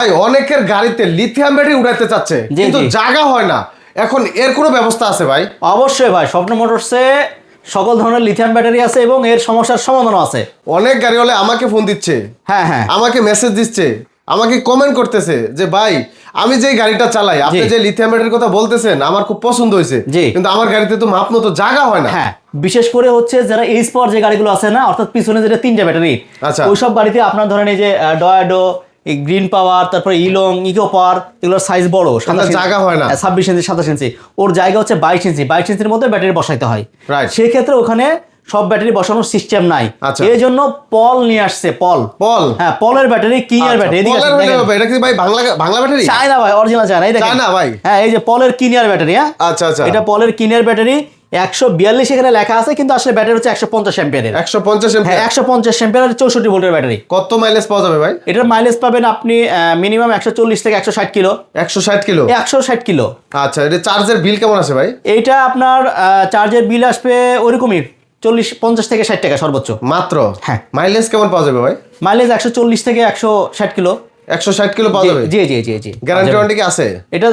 ভাই অনেকের গাড়িতে লিথিয়াম ব্যাটারি উঠাতে চাচ্ছে কিন্তু জায়গা হয় না। এখন এর কোনো ব্যবস্থা আছে ভাই? অবশ্যই ভাই স্বপ্ন মোটরসে সকল ধরনের লিথিয়াম ব্যাটারি আছে এবং এর সমস্যার সমাধানও আছে। অনেক গাড়িওয়ালা আমাকে ফোন দিচ্ছে হ্যাঁ হ্যাঁ। আমাকে মেসেজ দিচ্ছে আমাকে কমেন্ট করতেছে যে ভাই আমি যে গাড়িটা চালাই আপনি যে লিথিয়াম ব্যাটারির কথা বলতেছেন আমার খুব পছন্দ হয়েছে। কিন্তু আমার গাড়িতে তো মাপ মতো জায়গা হয় না। হ্যাঁ বিশেষ করে হচ্ছে যারা এইচ পাওয়ার যে গাড়িগুলো আছে না অর্থাৎ পিছনে যেটা তিনটা ব্যাটারি আচ্ছা। ওইসব গাড়িতে আপনার ধরেন এই যে ডয়াডো এই গ্রিন পাওয়ার তারপরে ইলং ইকো পাওয়ার এগুলোর সাইজ বড় জায়গা হয় না। ছাব্বিশ ইঞ্চি সাতাশ ইঞ্চি। ওর জায়গা হচ্ছে বাইশ ইঞ্চি। বাইশ ইঞ্চির মধ্যে ব্যাটারি বসাইতে হয়. সেক্ষেত্রে ওখানে সব ব্যাটারি বসানোর সিস্টেম নাই। আচ্ছা। এই জন্য পল নিয়ে আসছে পল পল হ্যাঁ পলের ব্যাটারি কিং এর আচ্ছা, ব্যাটারি এদিকে। এটা কি ভাই বাংলা বাংলা ব্যাটারি? চায়না ভাই অরিজিনাল চায়না এই দেখেন। চায়না ভাই? হ্যাঁ এই যে পলের কিনিয়ার ব্যাটারি হ্যাঁ? আচ্ছা আচ্ছা। এটা পলের কিনিয়ার ব্যাটারি একশো বিয়াল্লিশ এখানে লেখা আছে কিন্তু আসলে ব্যাটারি হচ্ছে একশো পঞ্চাশ অ্যাম্পিয়ারের। একশো পঞ্চাশ হ্যাঁ একশো পঞ্চাশ অ্যাম্পিয়ার চৌষট্টি ভোল্টের ব্যাটারি। কত মাইলেজ পাওয়া যাবে ভাই? এটার মাইলেজ পাবেন আপনি মিনিমাম একশো চল্লিশ থেকে একশো ষাট কিলো। একশো ষাট কিলো? একশো ষাট কিলো। আচ্ছা এটা চার্জের বিল কেমন আছে ভাই? এইটা আপনার চার্জের বিল আসবে ওরকমই চল্লিশ পঞ্চাশ থেকে ষাট টাকা সর্বোচ্চ। মাত্র? হ্যাঁ। মাইলেজ কেমন পাওয়া যাবে ভাই? মাইলেজ একশো চল্লিশ থেকে একশো ষাট কিলো। একশো ষাট কিলো পাওয়া যাবে? জি জি জি জি। গ্যারান্টি ওয়ারেন্টি কি আছে? এটা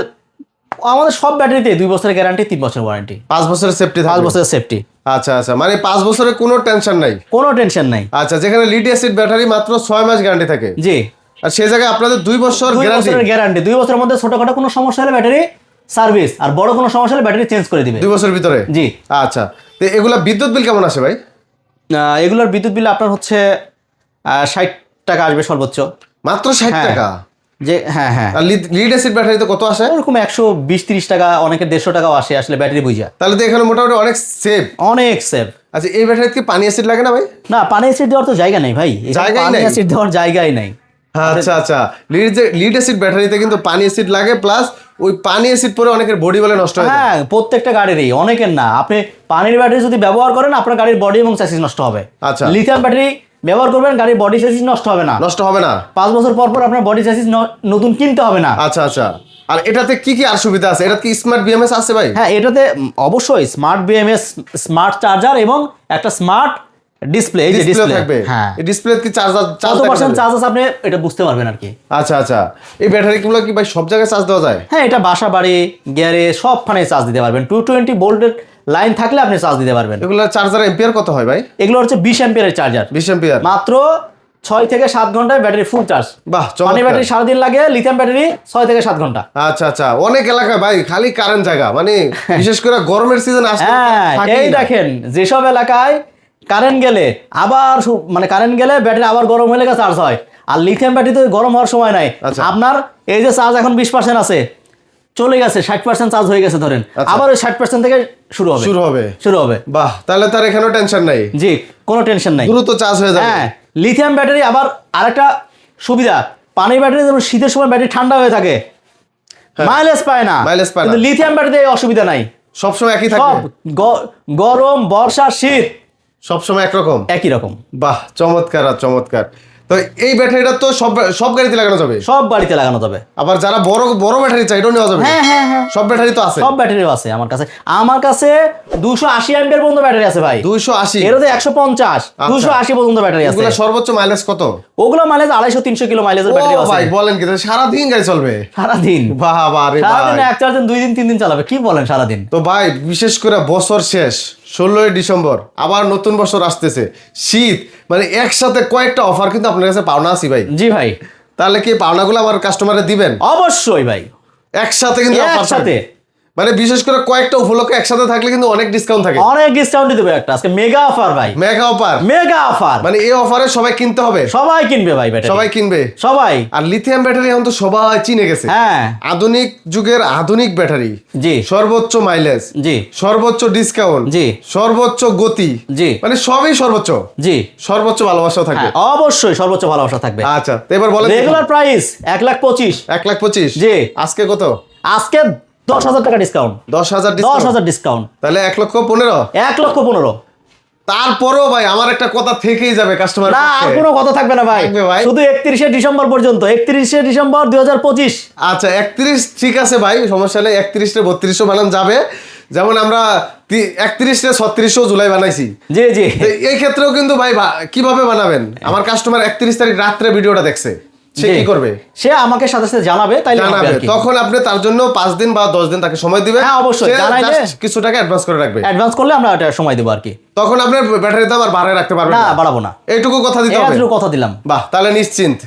আমাদের সব ব্যাটারিতে দুই বছরের গ্যারান্টি তিন বছর ওয়ারেন্টি পাঁচ বছরের সেফটি পাঁচ বছরের সেফটি আচ্ছা আচ্ছা। মানে পাঁচ বছরের কোনো টেনশন নাই? কোনো টেনশন নাই। আচ্ছা যেখানে লিড অ্যাসিড ব্যাটারি মাত্র ছয় মাস গ্যারান্টি থাকে। জি। আর সেই জায়গায় আপনাদের দুই বছর গ্যারান্টি গ্যারান্টি দুই বছরের মধ্যে ছোটখাটো কোনো সমস্যা হলে ব্যাটারি সার্ভিস আর বড় কোনো সমস্যা হলে ব্যাটারি চেঞ্জ করে দিবে। দুই বছরের ভিতরে? জি। আচ্ছা। তো এগুলা বিদ্যুৎ বিল কেমন আসে ভাই? এগুলোর বিদ্যুৎ বিল আপনার হচ্ছে ষাট টাকা আসবে সর্বোচ্চ। মাত্র ষাট হ্যাঁ। টাকা? যে হ্যাঁ হ্যাঁ। লিড অ্যাসিড ব্যাটারি তো কত আসে? ওরকম একশো বিশ তিরিশ টাকা অনেকের দেড়শো টাকাও আসে আসলে ব্যাটারি বুঝা। তাহলে তো এখানে মোটামুটি অনেক সেফ অনেক সেফ আচ্ছা এই ব্যাটারিতে কি পানি অ্যাসিড লাগে না ভাই? না পানি অ্যাসিড দেওয়ার তো জায়গা নেই ভাই। পানি অ্যাসিড দেওয়ার জায়গাই নাই। আচ্ছা আচ্ছা। লিড লিড অ্যাসিড ব্যাটারিতে কিন্তু পানি অ্যাসিড লাগে প্লাস ওই পানি অ্যাসিড পরে অনেকের বডি বলে নষ্ট হয়ে হ্যাঁ প্রত্যেকটা গাড়িরই অনেকের না। আপনি পানির ব্যাটারি যদি ব্যবহার করেন আপনার গাড়ির বডি এবং চ্যাসিস নষ্ট হবে। আচ্ছা। লিথিয়াম ব্যাটারি ব্যবহার করবেন গাড়ির বডি চ্যাসিস নষ্ট হবে না। নষ্ট হবে না। পাঁচ বছর পর পর আপনার বডি চ্যাসিস নতুন কিনতে হবে না। আচ্ছা আচ্ছা। আর এটাতে কি কি আর সুবিধা আছে? এটা কি স্মার্ট বিএমএস আছে ভাই? হ্যাঁ এটাতে অবশ্যই স্মার্ট বিএমএস স্মার্ট চার্জার এবং একটা স্মার্ট ডিসপ্লে এই যে ডিসপ্লে থাকবে। হ্যাঁ। এই ডিসপ্লে কি চার্জার কত পার্সেন্ট চার্জ আছে আপনি এটা বুঝতে পারবেন আর কি। আচ্ছা আচ্ছা। এই ব্যাটারিগুলো কি ভাই সব জায়গায় চার্জ দেওয়া যায়? হ্যাঁ এটা বাসা বাড়ি গ্যারে সবখানে চার্জ দিতে পারবেন। টু টোয়েন্টি ভোল্টের লাইন থাকলে আপনি চার্জ দিতে পারবেন। এগুলো চার্জার এম্পিয়ার কত হয় ভাই? এগুলো হচ্ছে বিশ অ্যাম্পিয়ারের চার্জার বিশ এম্পিয়ার মাত্র ছয় থেকে সাত ঘন্টায় ব্যাটারি ফুল চার্জ বাহ পানি চমৎকার। ব্যাটারি সারাদিন লাগে লিথিয়াম ব্যাটারি ছয় থেকে সাত ঘণ্টা। আচ্ছা আচ্ছা। অনেক এলাকায় ভাই খালি কারেন্ট জায়গা। মানে বিশেষ করে গরমের সিজন আসলে হ্যাঁ এই দেখেন যেসব এলাকায় কারেন্ট গেলে আবার মানে কারেন্ট গেলে ব্যাটারি আবার গরম হয়ে চার্জ হয়। আর লিথিয়াম ব্যাটারি তো গরম হওয়ার সময় নাই। আচ্ছা। আপনার এই যে চার্জ এখন বিশ পার্সেন্ট আছে চলে গেছে ষাট পার্সেন্ট চার্জ হয়ে গেছে ধরেন। আচ্ছা। আবার ওই ষাট পার্সেন্ট থেকে শুরু হবে। শুরু হবে। শুরু হবে। বাহ তাহলে তার এখানেও টেনশন নাই। জি কোনো টেনশন নাই। দ্রুত চার্জ হয়ে যাবে। হ্যাঁ লিথিয়াম ব্যাটারি আবার আরেকটা সুবিধা পানির ব্যাটারি যেমন শীতের সময় ব্যাটারি ঠান্ডা হয়ে থাকে। মাইলেজ পায় না। হ্যাঁ। পায় না। কিন্তু লিথিয়াম ব্যাটারিতে অসুবিধা নাই। সবসময় একই গ- গরম বর্ষা শীত। সবসময় একরকম? একই রকম। বাহ চমৎকার আর চমৎকার। তো এই ব্যাটারিটা তো সব সব গাড়িতে লাগানো যাবে? সব বাড়িতে লাগানো যাবে। আবার যারা বড় বড় ব্যাটারি চাই এটাও নেওয়া যাবে? হ্যাঁ হ্যাঁ হ্যাঁ। সব ব্যাটারি তো আছে? সব ব্যাটারিও আছে আমার কাছে। আমার কাছে দুশো আশি অ্যাম্পিয়ার পর্যন্ত ব্যাটারি আছে ভাই। দুইশো আশি? এর তো একশো পঞ্চাশ দুশো আশি পর্যন্ত ব্যাটারি আছে। এগুলো সর্বোচ্চ মাইলেজ কত? ওগুলো মাইলেজ আড়াইশো তিনশো কিলো মাইলেজের ব্যাটারি আছে। ভাই বলেন কি সারাদিন গাড়ি চলবে? সারাদিন। বাহ বাহ সারাদিন এক চার্জেন দুই দিন তিন দিন চালাবে। কি বলেন সারাদিন? তো ভাই বিশেষ করে বছর শেষ। ষোলোই ডিসেম্বর আবার নতুন বছর আসতেছে। শীত মানে একসাথে কয়েকটা অফার কিন্তু আপনার কাছে পাওনা আছি ভাই। জি ভাই। তাহলে কি পাওনাগুলো আমার কাস্টমারে দিবেন? অবশ্যই ভাই। একসাথে কিন্তু একসাথে। মানে বিশেষ করে কয়েকটা উপলক্ষে একসাথে থাকলে কিন্তু অনেক ডিসকাউন্ট থাকে। অনেক ডিসকাউন্ট দেবো একটা। আজকে মেগা অফার ভাই। মেগা অফার মেগা অফার মানে এই অফারে সবাই কিনতে হবে। সবাই কিনবে ভাই ব্যাটারি সবাই কিনবে। সবাই। আর লিথিয়াম ব্যাটারি এখন তো সবাই চিনে গেছে। হ্যাঁ। আধুনিক যুগের আধুনিক ব্যাটারি জি। সর্বোচ্চ মাইলেজ জি। সর্বোচ্চ ডিসকাউন্ট জি। সর্বোচ্চ গতি। জি। মানে সবই সর্বোচ্চ। জি। সর্বোচ্চ ভালোবাসা থাকবে। হ্যাঁ অবশ্যই সর্বোচ্চ ভালোবাসা থাকবে। আচ্ছা তো এবার বলেন রেগুলার প্রাইস এক লাখ পঁচিশ। এক লাখ পঁচিশ। জি। আজকে কত? আজকে দশ হাজার টাকা ডিসকাউন্ট দশ হাজার দশ হাজার ডিসকাউন্ট তাহলে এক লক্ষ পনেরো? এক লক্ষ পনেরো। তারপরেও ভাই আমার একটা কথা থেকেই যাবে কাস্টমার না আর কোনো কথা থাকবে না ভাই। শুধু একত্রিশে ডিসেম্বর পর্যন্ত। একত্রিশে ডিসেম্বর দুই হাজার পঁচিশ। আচ্ছা একত্রিশ ঠিক আছে ভাই সমস্যা নেই। একত্রিশটা বত্রিশশো বানান যাবে। যেমন আমরা একত্রিশটা ছত্রিশশো জুলাই বানাইছি। জি জি। এই ক্ষেত্রেও কিন্তু ভাই কীভাবে বানাবেন? আমার কাস্টমার একত্রিশ তারিখ রাত্রে ভিডিওটা দেখছে। সে কি করবে? সে আমাকে সাথে সাথে জানাবে তাইলে জানাবে। তখন আপনি তার জন্য পাঁচ দিন বা দশ দিন তাকে সময় দিবেন। হ্যাঁ, অবশ্যই, জানাইলে- কিছু টাকা অ্যাডভান্স করে রাখবে। অ্যাডভান্স করলে আমরা এটা সময় দেবো আর কি। তখন আপনার ব্যাটারি দাম আর বাড়ায় রাখতে পারবেন না বাড়াবো না। এইটুকু কথা দিতে হবে। কথা দিলাম। বাহ তাহলে নিশ্চিন্ত।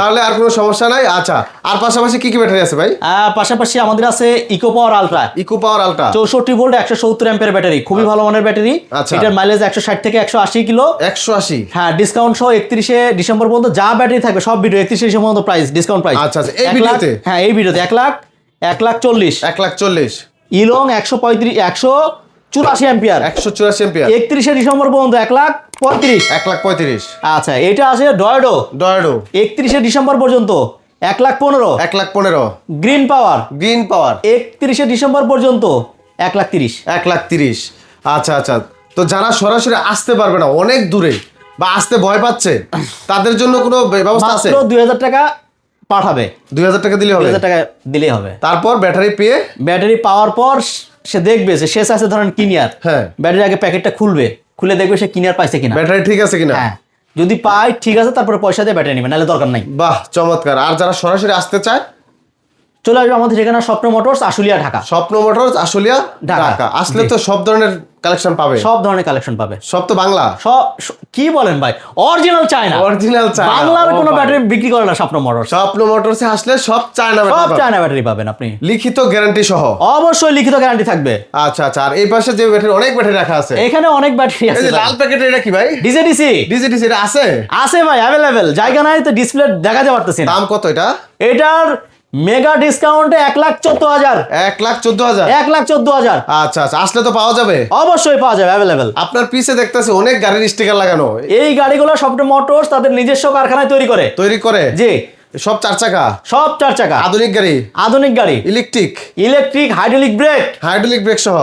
তাহলে আর কোনো সমস্যা নাই? আচ্ছা আর পাশাপাশি কি কি ব্যাটারি আছে ভাই? পাশাপাশি আমাদের আছে eco power ultra eco power ultra চৌষট্টি ভোল্ট একশো সত্তর অ্যাম্পের ব্যাটারি খুবই ভালো মানের ব্যাটারি। আচ্ছা। এটার মাইলেজ একশো ষাট থেকে একশো আশি কিলো। একশো আশি। হ্যাঁ ডিসকাউন্ট সহ একত্রিশে ডিসেম্বর পর্যন্ত যা ব্যাটারি থাকবে সব ভিডিও একত্রিশে ডিসেম্বর পর্যন্ত প্রাইস ডিসকাউন্ট প্রাইস আচ্ছা, আচ্ছা, এই ভিডিওতে? হ্যাঁ এই ভিডিওতে এক লাখ এক লাখ চল্লিশ। এক লাখ চল্লিশ। ইলং একশো পঁয়ত্রিশ একশো চুরাশি এম্পিয়ার একশো চুরাশি এম্পিয়ার একত্রিশে ডিসেম্বর পর্যন্ত এক লাখ পঁয়ত্রিশ। এক লাখ পঁয়ত্রিশ। আচ্ছা এটা আছে ডয়েডো। ডয়েডো। একত্রিশে ডিসেম্বর পর্যন্ত এক লাখ পনেরো। এক লাখ পনেরো। Green power. Green power. একত্রিশে ডিসেম্বর পর্যন্ত এক লাখ তিরিশ। এক লাখ তিরিশ। আচ্ছা আচ্ছা। তো যারা সরাসরি আসতে পারবে না অনেক দূরে বা আসতে ভয় পাচ্ছে তাদের জন্য কোনো ব্যবস্থা আছে? দুই হাজার টাকা পাঠাবে। দুই হাজার টাকা দিলে হবে। টাকা দিলেই হবে। তারপর ব্যাটারি পেয়ে ব্যাটারি পাওয়ার পর সে দেখবে যে শেষ আছে ধরেন কিনিয়ার। হ্যাঁ। ব্যাটারি আগে প্যাকেটটা খুলবে খুলে দেখবে সে কিনিয়ার পাইছে কিনা। ব্যাটারি ঠিক আছে কিনা? হ্যাঁ। যদি পায় ঠিক আছে তারপরে পয়সা দিয়ে ব্যাটারি নেবে নাহলে দরকার নাই। বাহ চমৎকার। আর যারা সরাসরি আসতে চায় চলে আসবে আমাদের ঠিকানা স্বপ্ন মোটরস আশুলিয়া ঢাকা। স্বপ্ন মোটরস আশুলিয়া ঢাকা। আসলে তো সব ধরনের কালেকশন পাবে। সব ধরনের কালেকশন পাবে। সব তো বাংলা। সব কি বলেন ভাই? অরিজিনাল চায়না অরিজিনাল চায়না বাংলার কোনো ব্যাটারি বিক্রি করে না স্বপ্ন মোটরস। স্বপ্ন মোটরসে আসলে সব চায়না সব। চায়না ব্যাটারি পাবেন আপনি। লিখিত গ্যারান্টি সহ। অবশ্যই লিখিত গ্যারান্টি থাকবে। আচ্ছা আচ্ছা। আর এই পাশে যে ব্যাটারি অনেক ব্যাটারি রাখা আছে। এখানে অনেক ব্যাটারি আছে লাল প্যাকেটের এটা কি ভাই? ডিজে ডিসি ডিজি ডিজি এটা আছে? আছে ভাই অ্যাভেলেবেল জায়গা নাই তো ডিসপ্লে দেখা পারতেছি না দাম কত এটা? এটার মেগা ডিসকাউন্টে এক লাখ চোদ্দ হাজার। এক লাখ চোদ্দ হাজার? এক লাখ চোদ্দ হাজার। আচ্ছা আচ্ছা আসলে তো পাওয়া যাবে। অবশ্যই পাওয়া যাবে অ্যাভেলেবেল আপনার পিছে দেখতেছি অনেক গাড়ির স্টিকার লাগানো। এই গাড়িগুলো স্বপ্ন মোটরস তাদের নিজস্ব কারখানায় তৈরি করে। তৈরি করে? জি। সব চার চাকা? সব চার চাকা। আধুনিক গাড়ি? আধুনিক গাড়ি। Electric electric hydraulic brake hydraulic brake সহ?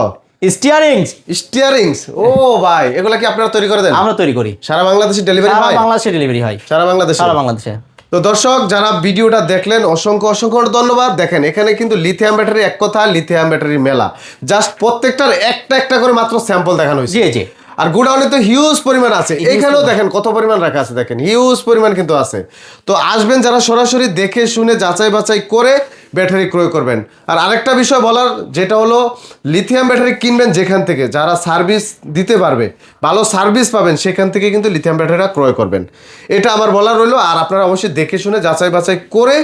স্টিয়ারিং স্টিয়ারিংস ও ভাই এগুলা কি আপনারা তৈরি করে দেন? আমরা তৈরি করি। সারা বাংলাদেশে ডেলিভারি হয়? বাংলাদেশে ডেলিভারি হয়। সারা বাংলাদেশে? সারা বাংলাদেশে। তো দর্শক যারা ভিডিওটা দেখলেন অসংখ্য অসংখ্য ধন্যবাদ। দেখেন এখানে কিন্তু লিথিয়াম ব্যাটারি এক কথা লিথিয়াম ব্যাটারি মেলা। জাস্ট প্রত্যেকটার একটা একটা করে মাত্র স্যাম্পল দেখানো হয়েছে। জি জি। আর গোডাউনে তো হিউজ পরিমাণ আছে। এখানেও দেখেন কত পরিমাণ রাখা আছে দেখেন। হিউজ পরিমাণ কিন্তু আছে। তো আসবেন যারা সরাসরি দেখে শুনে যাচাই বাছাই করে ব্যাটারি ক্রয় করবেন। আর আরেকটা বিষয় বলার যেটা হলো লিথিয়াম ব্যাটারি কিনবেন যেখান থেকে যারা সার্ভিস দিতে পারবে ভালো সার্ভিস পাবেন সেখান থেকে কিন্তু লিথিয়াম ব্যাটারিটা ক্রয় করবেন। এটা আমার বলার রইল আর আপনারা অবশ্যই দেখে শুনে যাচাই বাছাই করে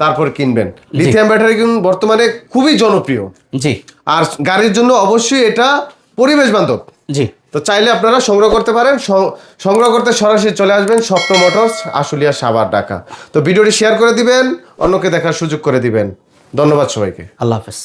তারপর কিনবেন। লিথিয়াম ব্যাটারি কিন্তু বর্তমানে খুবই জনপ্রিয়। জি। আর গাড়ির জন্য অবশ্যই এটা পরিবেশ বান্ধব। জি। তো চাইলে আপনারা সংগ্রহ করতে পারেন। সংগ্রহ করতে সরাসরি চলে আসবেন স্বপ্ন মোটরস, আশুলিয়া সাবার ডাকা তো ভিডিওটি শেয়ার করে দিবেন, অন্যকে দেখার সুযোগ করে দিবেন। ধন্যবাদ সবাইকে। আল্লাহ হাফেজ।